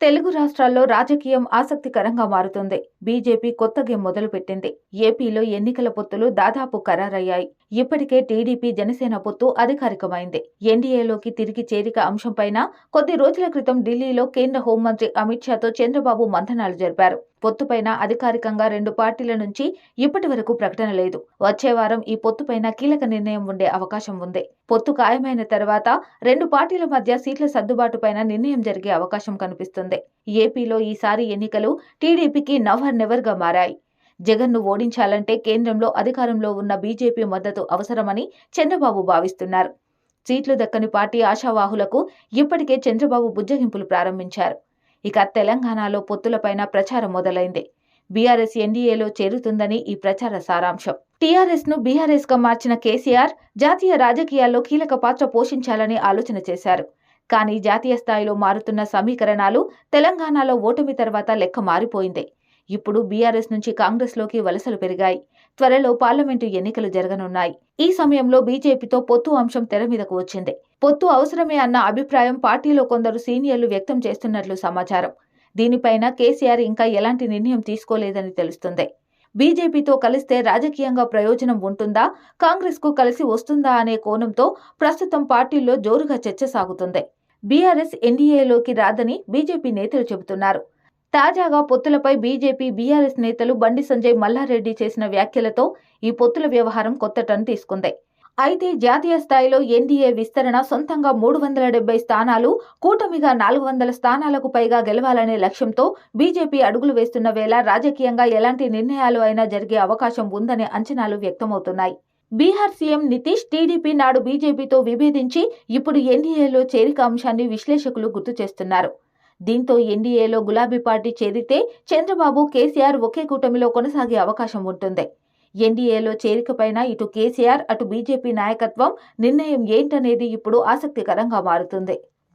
తెలుగు రాష్ట్రాల్లో రాజకీయం ఆసక్తికరంగా మారుతుంది. బీజేపీ కొత్త గేమ్ మొదలుపెట్టింది. ఏపీలో ఎన్నికల పొత్తులు దాదాపు ఖరారయ్యాయి. ఇప్పటికే టీడీపీ జనసేన పొత్తు అధికారికమైంది. ఎన్డీఏలోకి తిరిగి చేరిక అంశంపైన కొద్ది రోజుల క్రితం ఢిల్లీలో కేంద్ర హోంమంత్రి అమిత్ షాతో చంద్రబాబు మంథనాలు జరిపారు. పొత్తుపైన అధికారికంగా రెండు పార్టీల నుంచి ఇప్పటి వరకు ప్రకటన లేదు. వచ్చే వారం ఈ పొత్తుపైన కీలక నిర్ణయం ఉండే అవకాశం ఉంది. పొత్తు ఖాయమైన తర్వాత రెండు పార్టీల మధ్య సీట్ల సర్దుబాటుపైన నిర్ణయం జరిగే అవకాశం కనిపిస్తుంది. ఏపీలో ఈసారి ఎన్నికలు టీడీపీకి నవర్ నెవర్గా మారాయి. జగన్ను ఓడించాలంటే కేంద్రంలో అధికారంలో ఉన్న బీజేపీ మద్దతు అవసరమని చంద్రబాబు భావిస్తున్నారు. సీట్లు దక్కని పార్టీ ఆశావాహులకు ఇప్పటికే చంద్రబాబు బుజ్జగింపులు ప్రారంభించారు. ఇక తెలంగాణలో పొత్తులపైన ప్రచారం మొదలైంది. బీఆర్ఎస్ ఎన్డీఏలో చేరుతుందని ఈ ప్రచార సారాంశం. టీఆర్ఎస్ను బీఆర్ఎస్గా మార్చిన కేసీఆర్ జాతీయ రాజకీయాల్లో కీలక పాత్ర పోషించాలని ఆలోచన చేశారు. కానీ జాతీయ స్థాయిలో మారుతున్న సమీకరణాలు తెలంగాణలో ఓటమి తర్వాత లెక్క మారిపోయింది. ఇప్పుడు బీఆర్ఎస్ నుంచి కాంగ్రెస్లోకి వలసలు పెరిగాయి. త్వరలో పార్లమెంటు ఎన్నికలు జరగనున్నాయి. ఈ సమయంలో బీజేపీతో పొత్తు అంశం తెర మీదకు వచ్చింది. పొత్తు అవసరమే అన్న అభిప్రాయం పార్టీలో కొందరు సీనియర్లు వ్యక్తం చేస్తున్నట్లు సమాచారం. దీనిపైన కేసీఆర్ ఇంకా ఎలాంటి నిర్ణయం తీసుకోలేదని తెలుస్తుంది. బీజేపీతో కలిస్తే రాజకీయంగా ప్రయోజనం ఉంటుందా? కాంగ్రెస్కు కలిసి వస్తుందా అనే కోణంతో ప్రస్తుతం పార్టీల్లో జోరుగా చర్చ సాగుతుంది. బీఆర్ఎస్ ఎన్డీఏలోకి రాదని బీజేపీ నేతలు చెబుతున్నారు. తాజాగా పొత్తులపై బీజేపీ బీఆర్ఎస్ నేతలు బండి సంజయ్ మల్లారెడ్డి చేసిన వ్యాఖ్యలతో ఈ పొత్తుల వ్యవహారం కొత్త టర్న్ తీసుకుంది. అయితే జాతీయ స్థాయిలో ఎన్డీఏ విస్తరణ సొంతంగా మూడు వందల డెబ్బై స్థానాలు కూటమిగా నాలుగు వందల స్థానాలకు పైగా గెలవాలనే లక్ష్యంతో బీజేపీ అడుగులు వేస్తున్న వేళ రాజకీయంగా ఎలాంటి నిర్ణయాలు అయినా జరిగే అవకాశం ఉందనే అంచనాలు వ్యక్తమవుతున్నాయి. బీహార్ సీఎం నితీష్ టీడీపీ నాడు బీజేపీతో విభేదించి ఇప్పుడు ఎన్డీఏలో చేరిక అంశాన్ని విశ్లేషకులు గుర్తు చేస్తున్నారు. దీంతో ఎన్డీఏలో గులాబీ పార్టీ చేరితే చంద్రబాబు కేసీఆర్ ఒకే కూటమిలో కొనసాగే అవకాశం ఉంటుంది. ఎన్డీఏలో చేరికపైన ఇటు కేసీఆర్ అటు బీజేపీ నాయకత్వం నిర్ణయం ఏంటనేది ఇప్పుడు ఆసక్తికరంగా మారుతుంది.